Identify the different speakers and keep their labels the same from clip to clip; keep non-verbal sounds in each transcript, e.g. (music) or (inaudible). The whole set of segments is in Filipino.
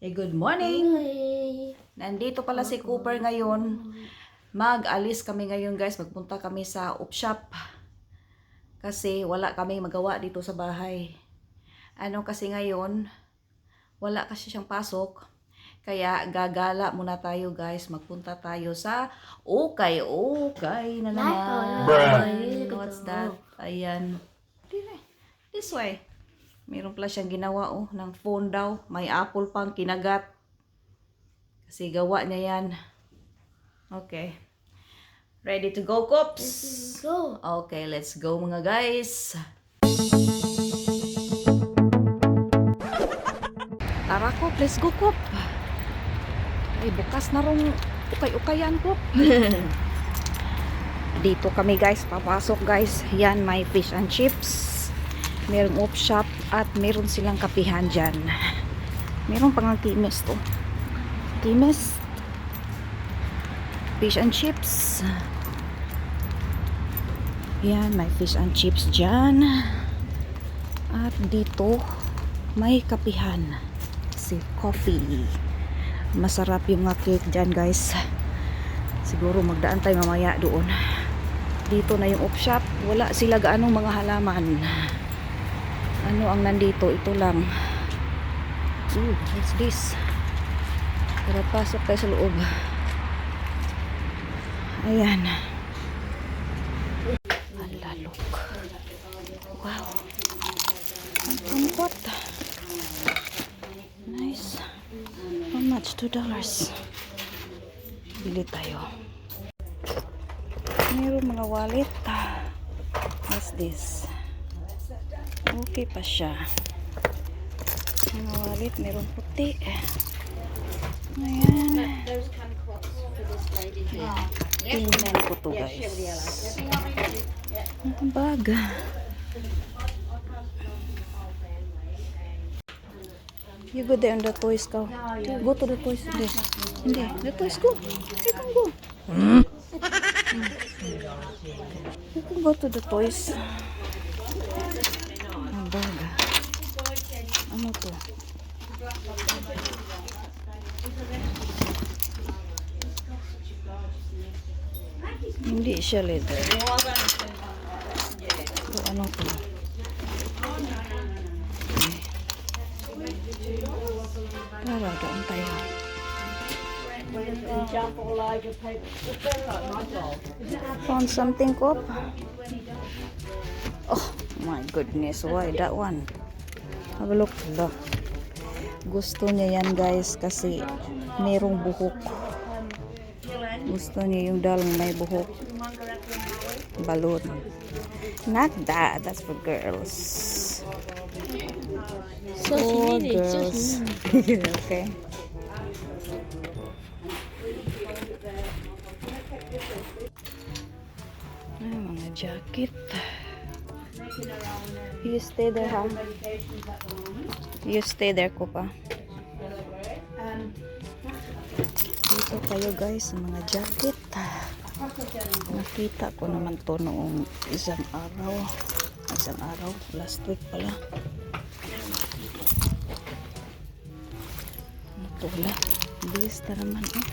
Speaker 1: Hey, good morning!
Speaker 2: Hey.
Speaker 1: Nandito pala si Cooper ngayon. Mag-alis kami ngayon guys. Magpunta kami sa op shop. Kasi wala kami magawa dito sa bahay. Ano kasi ngayon, wala kasi siyang pasok. Kaya gagala muna tayo guys. Magpunta tayo sa Okay, okay na naman.
Speaker 2: Bruh.
Speaker 1: What's that? Ayan. This way. Meron pala siyang ginawa oh, ng phone daw. May apple pang kinagat. Kasi gawa niya yan. Okay. Ready to go, Cops?
Speaker 2: Go.
Speaker 1: Okay, let's go mga guys. Tara, Cop. Let's go, Cop. Ay, bukas na rong ukay-ukayan, Cop. (laughs) Dito kami, guys. Papasok, guys. Yan, may fish and chips. Merong op shop at meron silang kapihan dyan. Meron pang ang chemist to. Chemist. Fish and chips. Yan, may fish and chips dyan. At dito, may kapihan. Si coffee. Masarap yung mga cake dyan, guys. Siguro magdaan tayo mamaya doon. Dito na yung op shop. Wala sila gaanong mga halaman. Ano ang nandito? Ito lang. Ooh, what's this? Tara, pasok tayo sa loob. Ayan. Ala, look. Wow. Ang pampot. Nice. How much? Two dollars. Bili tayo. Meron mga wallet. What's this? Okay pa siya. Mga wallet, meron puti. Ayan. Tingnan ko to guys. Ang bag. You go there on the toys go. Go to the toys. Hindi. Hindi. The toys go. You can go. You can go to the toys. Hindi siya leather. So, ano to? Tara, doon tayo. Found something, Cop? Oh, my goodness. Why that one? Have a look. Gusto niya yan, guys, kasi merong buhok. Gusto niya yung doll may buhok. Balloon. Not that. That's for girls.
Speaker 2: So
Speaker 1: For girls. (laughs) okay. Ay, mga jacket. You stay there, ha? You stay there, ko Dito tayo, guys, mga jacket. Nakita ko naman to noong isang araw. Isang araw, last week pala. Ito wala. Bista naman, oh.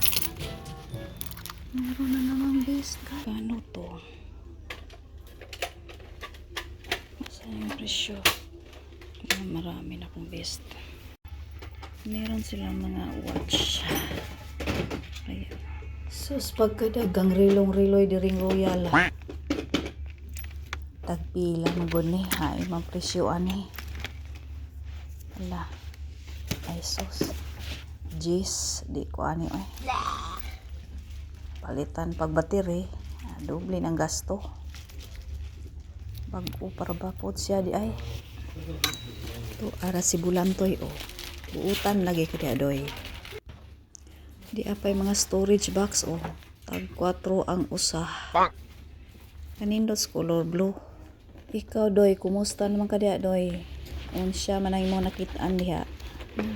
Speaker 1: Meron na naman bista. Kano to? Saan yung presyo? Marami na akong best. Meron silang mga watch. Ayan. Sus, pagkadagang rilong-riloy di ring royal. Tagpila mo guni. Hay, mga presyo ani. Ala. Ay, sus. Jis, di ko ani oy. Palitan pag battery, ah, doble ng gasto. Bago para ba po siya di ay. To ara si bulantoy o. Buutan lagi ko di adoy. Di apay mga storage box o. Tag 4 ang usa. Kanindot color blue. Ikaw doy, kumusta naman ka diha doy? Unsya man ang mo nakitaan diha.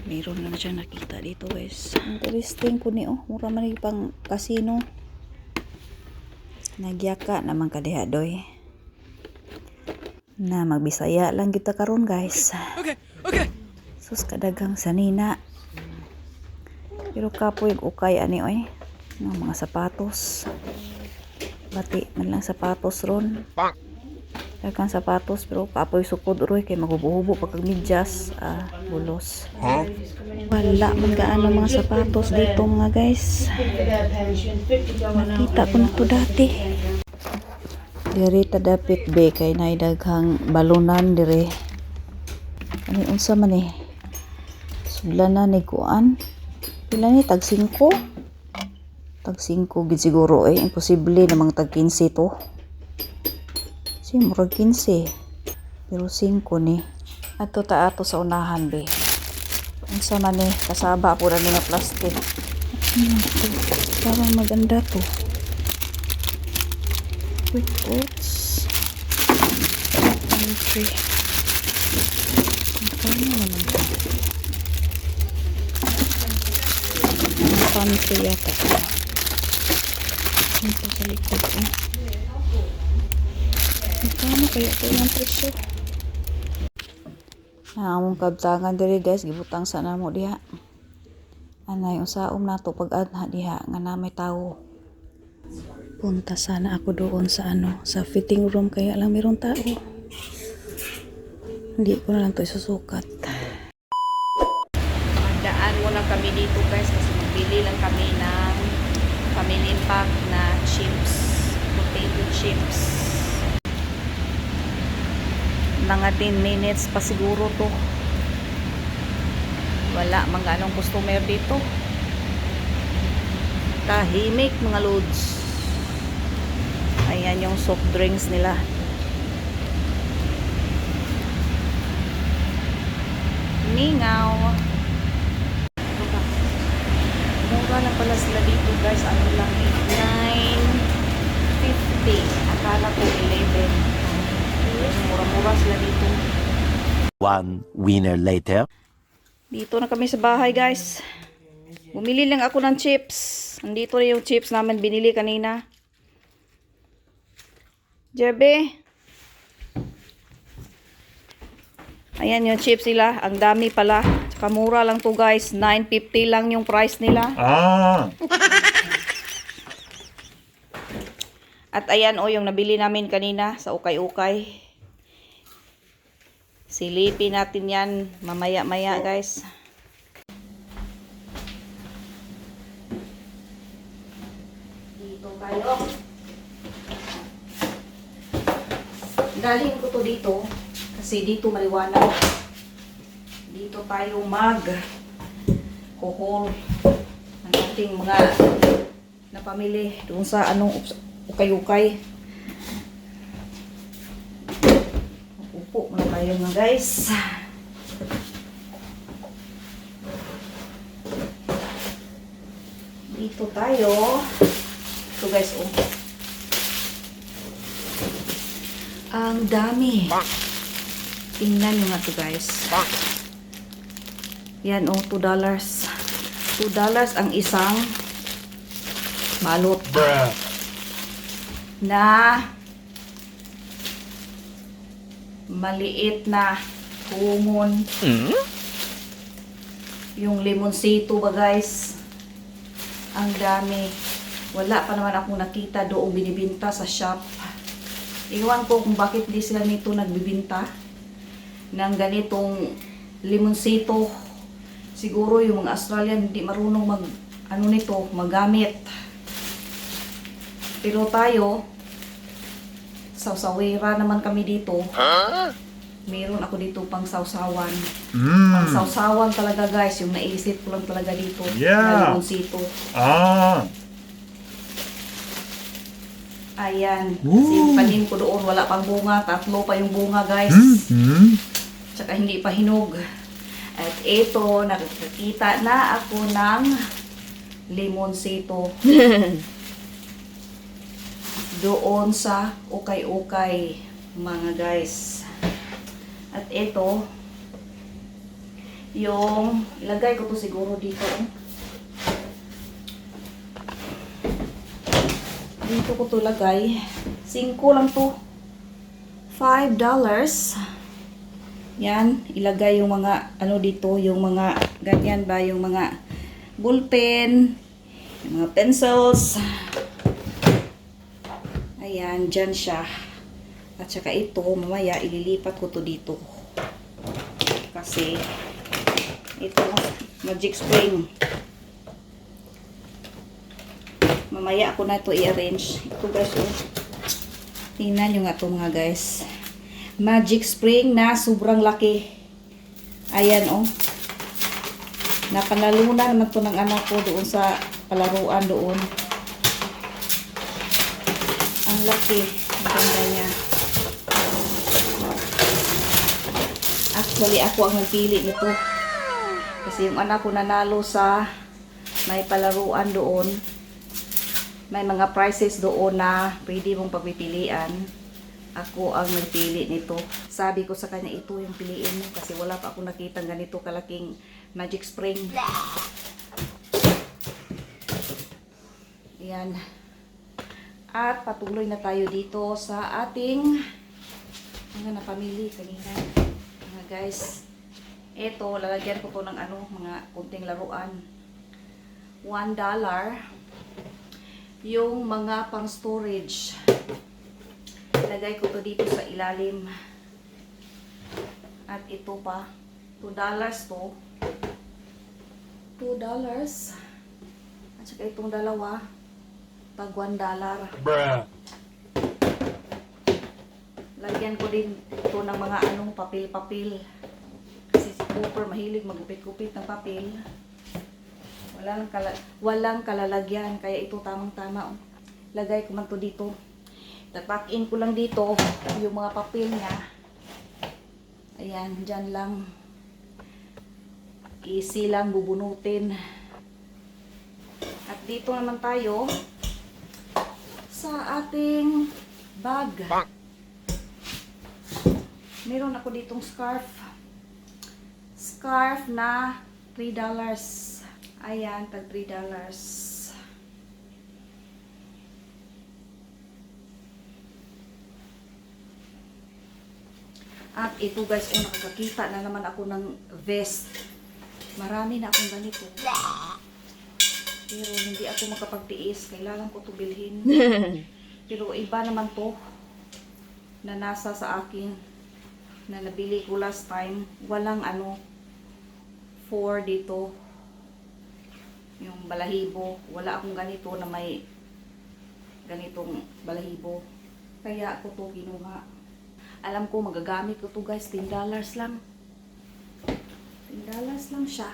Speaker 1: Meron lang siya nakita dito guys. Interesting po ni oh. Mura man pang casino. Nagyaka naman ka diha doy. Na magbisaya lang kita karon guys.
Speaker 3: Okay, okay.
Speaker 1: Sus kadagang sanina. Pero kapoy ukay ani oy. Ng mga sapatos. Bati man lang sapatos ron. Daghang sapatos pero kapoy sukod roy kay magubuhubo pagka medyas ah bulos. Wala man gaano mga sapatos dito mga guys. Nakita ko na to dati. Diri ta dapit be kay nay daghang balunan dire. Ani unsa man eh? Sudlanan ni kuan. Pila ni tag 5? Tag 5 gid siguro eh. Imposible namang tag 15 to. Si murag 15. Pero 5 ni. Ato ta ato sa unahan be. Unsa man ni kasaba pura ni nga plastic. Parang maganda to. Quick oats. Country. Ano naman to? Country yata to. Ito sa likod eh. Magkano kaya ito yung presyo? Naamong kabtangan diri guys, gibutang sa namo diha. Anay usaom nato pag adha diha nga na may tawo. Punta sana ako doon sa ano, sa fitting room kaya lang mayroong tao. Hindi ko na lang to isusukat. Magdaan muna kami dito guys kasi magbili lang kami ng family pack na chips, potato chips. Mga 10 minutes pa siguro to. Wala mga anong customer dito. Tahimik mga loads. Ayan yung soft drinks nila. Ningaw. Mura lang pala sila dito guys. Ano lang eh. 9.50. Akala ko 11. Mura-mura sila dito.
Speaker 3: One winner later.
Speaker 1: Dito na kami sa bahay guys. Bumili lang ako ng chips. Andito na yung chips namin binili kanina. Jebe. Ayan yung chips nila. Ang dami pala. Tsaka mura lang to guys. 9.50 lang yung price nila.
Speaker 4: Ah,
Speaker 1: At ayan o yung nabili namin kanina sa ukay-ukay. Silipin natin yan mamaya-maya guys. Dito tayo. Dalhin ko to dito kasi dito maliwanag. Tayo mag kuhol ng ating mga napamili doon sa anong ukay-ukay. Upo muna tayo mga guys. Dito tayo. Ito guys, oh. Ang dami. Tingnan nyo nga to guys. Yan oh, 2 dollars. 2 dollars ang isang balot
Speaker 4: bruh.
Speaker 1: na maliit na kumon. Yung limonsito ba guys? Ang dami. Wala pa naman akong nakita doong binibinta sa shop. Iwan ko kung bakit di sila nito nagbibinta ng ganitong limonsito. Siguro yung mga Australian hindi marunong mag ano nito, magamit. Pero tayo, sawsawera naman kami dito. Meron ako dito pang sawsawan. Pang
Speaker 4: Mm.
Speaker 1: sawsawan talaga guys, yung naisip ko lang talaga dito.
Speaker 4: Yeah.
Speaker 1: Limonsito.
Speaker 4: Ah,
Speaker 1: Ayan. Kasi tanim ko doon, wala pang bunga. Tatlo pa yung bunga guys.
Speaker 4: mm-hmm.
Speaker 1: Tsaka hindi pa hinog. At ito, nakikita na ako ng limonsito. (laughs) Doon sa ukay-ukay, mga guys. At ito, yung, ilagay ko to siguro dito. Dito ko to lagay. 5 lang to. 5 dollars. Yan, ilagay yung mga ano dito, yung mga ganyan ba, yung mga ballpen, yung mga pencils. Ayan, dyan siya. At saka ito, mamaya ililipat ko to dito. Kasi, ito, magic spring. Mamaya ako na ito i-arrange. Ito guys, oh. Tingnan nyo nga ito mga guys. Magic spring na sobrang laki. Ayan, oh. Napanalunan naman to ng anak ko doon sa palaruan doon. Ang laki. Ang ganda niya. Actually, ako ang nagpili nito. Kasi yung anak ko nanalo sa may palaruan doon. May mga prices doon na pwede mong pagpipilian. Ako ang nagpili nito. Sabi ko sa kanya, ito yung piliin mo. Kasi wala pa ako nakita ganito kalaking magic spring. Yan. At patuloy na tayo dito sa ating mga napamili kanina. Mga guys, ito, lalagyan ko to ng ano, mga kunting laruan. One dollar. Yung mga pang storage. Ilagay ko to dito sa ilalim. At ito pa, 2 dollars to. 2 dollars. At saka itong dalawa, tag 1 dollar.
Speaker 3: Bruh.
Speaker 1: Lagyan ko din ito ng mga anong papel-papel. Kasi si Cooper mahilig magupit-gupit ng papel. Walang, kala walang kalalagyan, kaya ito tamang-tama. Lagay ko man to dito. Tapak in ko lang dito yung mga papel niya. Ayan, dyan lang. Easy lang bubunutin. At dito naman tayo sa ating bag. Meron ako ditong scarf. Scarf na $3. Ayan, tag $3. At ito guys, oh, nakakakita na naman ako ng vest. Marami na akong ganito. Pero hindi ako makapagtiis. Kailangan ko ito bilhin. (laughs) Pero iba naman to na nasa sa akin na nabili ko last time. Walang ano, 4 dito. Yung balahibo. Wala akong ganito na may ganitong balahibo. Kaya ako to kinuha. Alam ko magagamit ko to guys. 10 dollars lang. 10 dollars lang siya.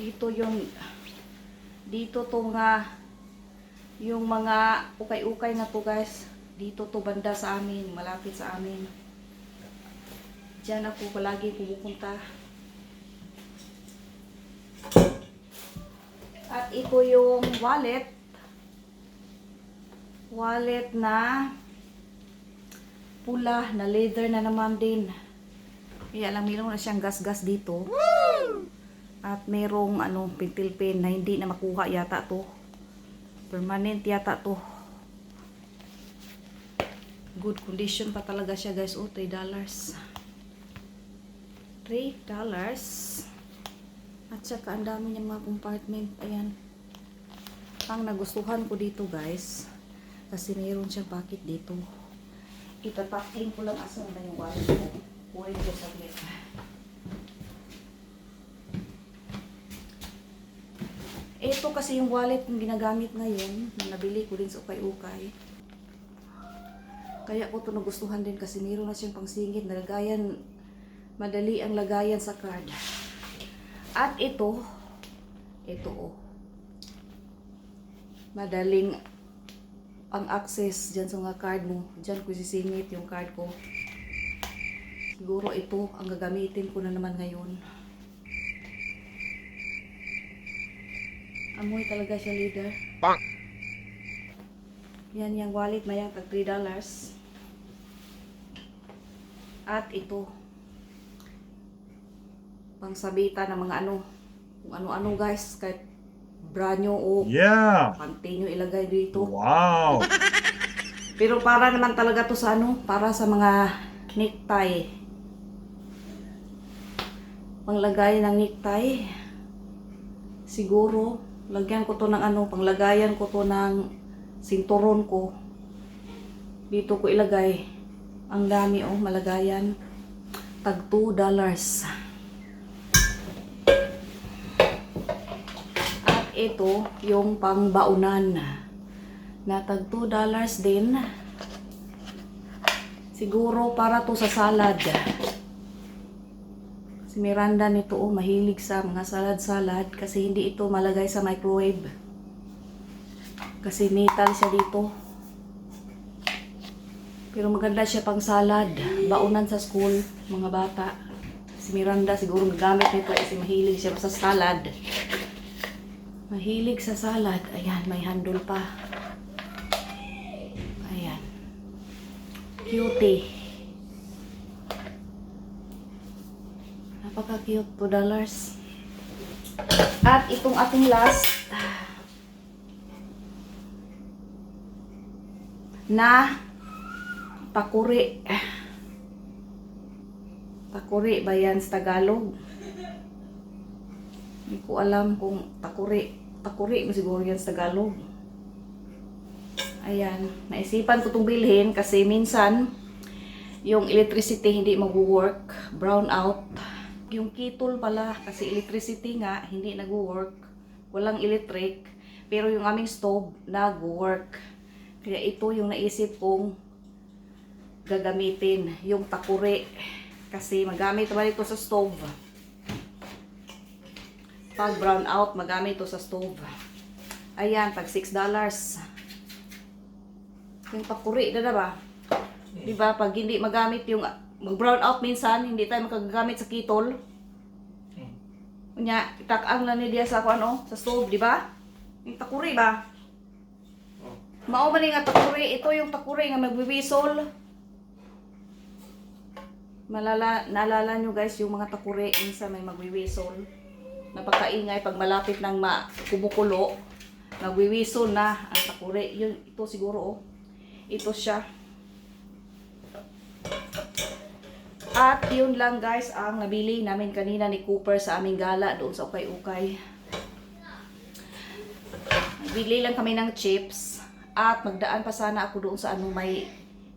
Speaker 1: Dito yung dito to nga yung mga ukay-ukay na to guys dito to banda sa amin malapit sa amin Diyan ako palagi pumupunta ito yung wallet wallet na pula na leather na naman din kaya lang meron na siyang gas-gas dito at merong ano, pentil pen na hindi na makuha yata to. Permanent yata to. Good condition pa talaga siya guys. Oh, 3 dollars. 3 dollars. At saka ang dami niyang mga compartment. Ayan. Ang nagustuhan ko dito guys. Kasi mayroon siyang packet dito. Ipapacking ko lang asan na yung wallet ko. Kuhin ko saglit. Ito kasi yung wallet kong ginagamit ngayon, na nabili ko din sa ukay-ukay. Kaya ko ito nagustuhan din kasi mayroon na siyang pangsingit na lagayan, madali ang lagayan sa card. At ito, ito oh, madaling ang access dyan sa mga card mo. Dyan ko sisingit yung card ko. Siguro ito ang gagamitin ko na naman ngayon. Amoy talaga siya, leader. Yan yung wallet na yan, tag 3 dollars. At ito, pangsabitan ng mga ano, kung ano-ano guys, kahit bra nyo o
Speaker 4: Yeah.
Speaker 1: panty nyo ilagay dito.
Speaker 4: Wow. (laughs)
Speaker 1: Pero para naman talaga to sa ano, para sa mga necktie. Panglagay ng necktie. Siguro, lagyan ko to ng ano, panglagayan ko to ng sinturon ko. Dito ko ilagay. Ang dami oh, malagayan. Tag 2 dollars. Ito, yung pangbaunan. Na tag 2 dollars din. Siguro para to sa salad. Si Miranda nito oh, mahilig sa mga salad-salad kasi hindi ito malagay sa microwave. Kasi metal siya dito. Pero maganda siya pang salad. Baunan sa school, mga bata. Si Miranda siguro gagamit nito kasi mahilig siya sa salad. Mahilig sa salad. Ayan, may handle pa. Ayan. Cutie. Napaka-cute. 2 dollars. At itong ating last na takuri. Takuri ba yan sa Tagalog? Hindi ko alam kung takuri. Takuri mo siguro yan sa Tagalog. Ayan. Naisipan ko itong bilhin kasi minsan yung electricity hindi mag-work. Brown out. Yung kitol pala kasi electricity nga hindi nag-work. Walang electric. Pero yung aming stove nag-work. Kaya ito yung naisip kong gagamitin. Yung takuri. Kasi magamit naman ito sa stove. Pag brown out, magamit ito sa stove. Ayan, tag 6 dollars. Yung takuri, na ba? Di ba? Pag hindi magamit yung mag-brown out minsan, hindi tayo makagamit sa kitol. Kunya, itakang lang ni diya sa ano, sa stove, di ba? Yung takuri ba? Mao man nga takuri, ito yung takuri nga magbiwisol. Malala, naalala nyo guys yung mga takuri, minsan may magwiwisol. Napakaingay pag malapit ng kumukulo. Nagwiwisol na ang takuri. Yun, ito siguro oh. Ito siya. At yun lang guys ang nabili namin kanina ni Cooper sa aming gala doon sa Ukay-Ukay. Bili lang kami ng chips at magdaan pa sana ako doon sa ano may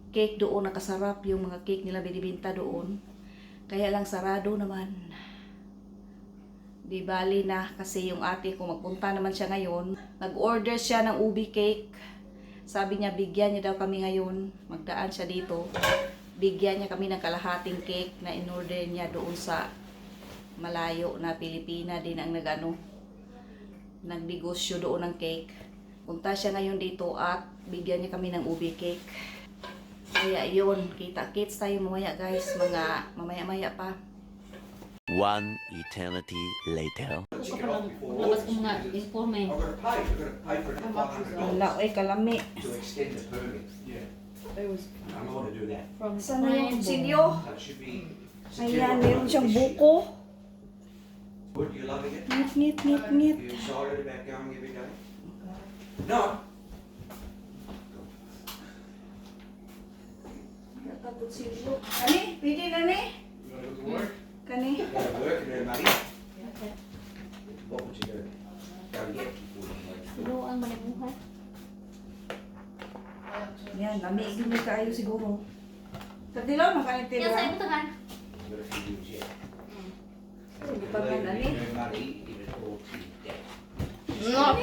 Speaker 1: cake doon nakasarap yung mga cake nila binibinta doon. Kaya lang sarado naman. Di bali na kasi yung ate ko magpunta naman siya ngayon. Nag-order siya ng ubi cake. Sabi niya bigyan niya daw kami ngayon. Magdaan siya dito. Bigyan niya kami ng kalahating cake na in-order niya doon sa malayo na Pilipina din ang nagano nagnegosyo doon ng cake. Punta siya ngayon dito at bigyan niya kami ng ubi cake. Kaya yun, kita-kits tayo mamaya guys, mga mamaya-maya pa.
Speaker 3: One eternity later.
Speaker 2: Labas ko mga informe.
Speaker 4: To to it
Speaker 1: Wala, ay kalami.
Speaker 4: to. Yeah. I'm not gonna do that.
Speaker 2: From
Speaker 1: Saan na yung silyo? Ayan, meron siyang buko.
Speaker 4: You loving it?
Speaker 1: Ngit, ngit, ngit, ngit.
Speaker 4: You about going every day? No.
Speaker 1: Natakot silyo. Kani, pwede na ni? Kani.
Speaker 4: Go to work and earn money. What would you do? Go and get before you leave.
Speaker 2: Ano ang manimuhay?
Speaker 1: Yan, lami, gini kaayo siguro. Katilaw, makanit
Speaker 2: Yan sa
Speaker 1: tila.
Speaker 2: imo tagan.
Speaker 4: You've got a few years yet.
Speaker 1: Sige, pag
Speaker 4: Leave
Speaker 1: nani.
Speaker 4: and earn money, give it all to your debt.
Speaker 2: No.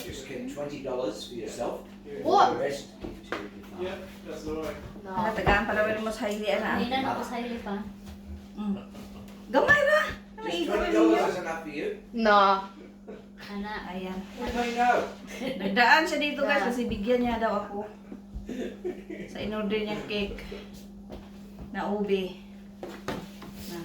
Speaker 4: Just get twenty dollars for yourself.
Speaker 2: What?
Speaker 4: The rest give to your partner.
Speaker 1: Ano, tagaan pala wala mas highly, ana.
Speaker 2: Hindi na ako sa hili pa.
Speaker 1: Mm. Gamay ra. Ano,
Speaker 4: Just
Speaker 1: igo
Speaker 4: twenty
Speaker 1: na ninyo.
Speaker 4: dollars is enough for you.
Speaker 2: No. (laughs) Ana.
Speaker 1: Ayan.
Speaker 4: What do you know?
Speaker 1: Nagdaan siya dito guys kasi bigyan niya daw ako. Sa in-order niyang cake. Na ube. Na.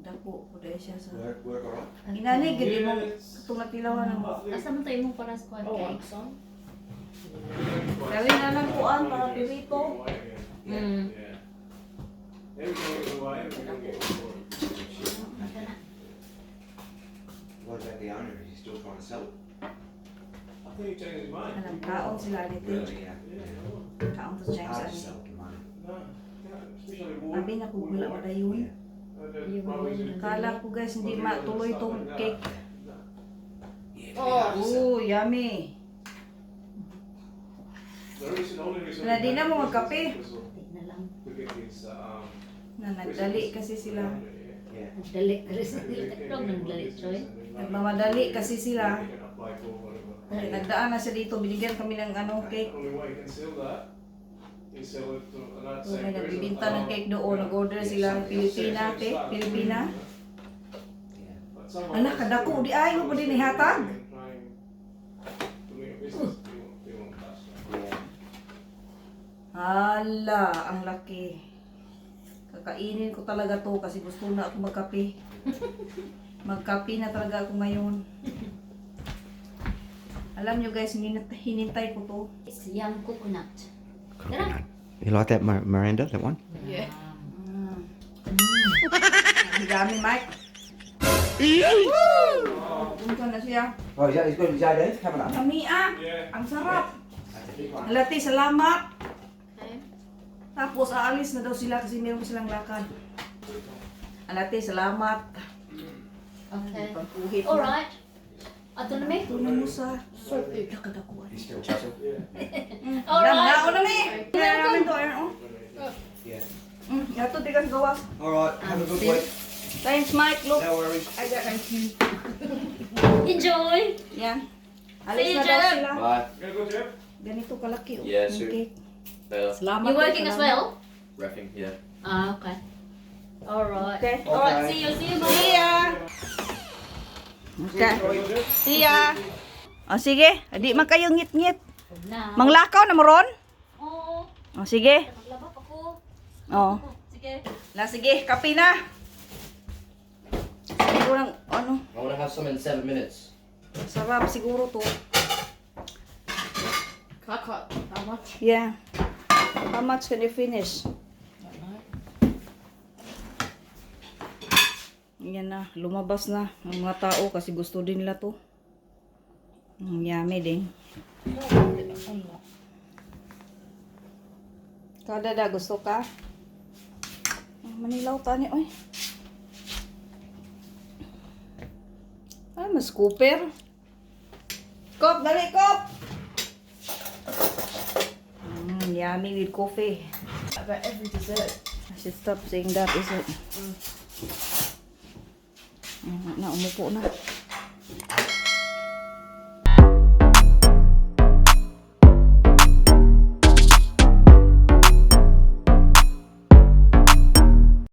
Speaker 1: Dako ko dahil siya sa...
Speaker 4: Work, work?
Speaker 1: Inani, gili mo itong natilawan mo.
Speaker 2: Asa mo tayo mo para sa kwan kay Exxon?
Speaker 1: Gawin na lang kuan para pirito.
Speaker 2: Hmm.
Speaker 4: What about the owner? Is he still trying to sell it?
Speaker 1: Alam, kaon sila dito.
Speaker 4: Really, yeah.
Speaker 1: Kaon to
Speaker 4: It's
Speaker 1: James
Speaker 4: hard to
Speaker 1: ani.
Speaker 4: sell the money.
Speaker 1: Abi na kung wala ba yun. Kala ko guys, hindi matuloy tong cake.
Speaker 4: Yeah,
Speaker 2: Oh.
Speaker 4: hard to sell.
Speaker 1: Oh, yummy.
Speaker 5: Wala
Speaker 1: di na mo magkape.
Speaker 2: Hindi na lang.
Speaker 1: Na nagdali kasi sila.
Speaker 4: Yeah.
Speaker 2: Nagdali ka rin sila. Huwag nagdali, Troy.
Speaker 1: Nagmamadali kasi sila. Nagdaan na siya dito, binigyan kami ng ano, cake. So, may nagbibinta ng cake doon. Nag-order sila Pilipina, cake, Pilipina. Anak, kadako, di ay mo pa din ihatag. Hala, ang laki. Kakainin ko talaga to kasi gusto na ako magkape. (laughs) Magkape na talaga ako ngayon. Alam nyo guys, hinint- hinintay ko to.
Speaker 2: It's young coconut. Tara.
Speaker 4: You like that Mir- Miranda, that one?
Speaker 2: Yeah.
Speaker 1: Mm. Ang dami, Mike. Woo! Punta na siya.
Speaker 4: Oh, is that as good as that is? Coming up.
Speaker 1: Kami ah. Ang sarap.
Speaker 4: A one.
Speaker 1: Alati, salamat.
Speaker 2: Okay.
Speaker 1: Tapos aalis na daw sila kasi meron silang lakad. Alati, salamat.
Speaker 2: Okay.
Speaker 1: Pagkuhit na.
Speaker 2: Alright. Ato na may.
Speaker 1: Ito na mo sa survey.
Speaker 4: You chisel?
Speaker 1: Alright.
Speaker 2: Alright.
Speaker 1: Nauna na eh. Kaya namin to. ayun, oh.
Speaker 4: Yeah.
Speaker 1: Mm, yato, di ka gawas.
Speaker 4: Alright, have a good week.
Speaker 1: Thanks, Mike. Look.
Speaker 4: No worries.
Speaker 1: I got my key. (laughs)
Speaker 2: Enjoy.
Speaker 1: Yan. Alis
Speaker 2: See you,
Speaker 1: na daw
Speaker 2: Jeff.
Speaker 1: sila.
Speaker 5: Bye.
Speaker 1: Ganito kalaki. Oh.
Speaker 5: Yeah,
Speaker 1: cake.
Speaker 5: Bella.
Speaker 1: Salamat.
Speaker 2: You
Speaker 1: po,
Speaker 2: working as
Speaker 1: salamat.
Speaker 2: well?
Speaker 5: Refing, yeah.
Speaker 2: Ah, okay. Alright.
Speaker 1: Okay.
Speaker 2: Alright, see you, see you, bye.
Speaker 1: See ya. Okay. See ya. O sige, di man kayo ngit-ngit. Manglakaw na mo ron?
Speaker 2: Oo.
Speaker 1: O sige.
Speaker 2: Naglabak ako.
Speaker 1: O.
Speaker 2: Sige.
Speaker 1: La sige, kape na. Siguro ng ano,
Speaker 5: I want to have some in seven minutes.
Speaker 1: sarap siguro to.
Speaker 2: Kakot. How much?
Speaker 1: Yeah. How much can you finish? Yan na, lumabas na ang mga tao kasi gusto din nila to. Ang yummy din. Kada da, gusto ka? Ah, Manilaw tani, oy. Ay, mas cooper. Kop, dali, kop! Mm, yummy with coffee.
Speaker 2: About every dessert.
Speaker 1: I should stop saying that, is it? Mm, na, umupo na.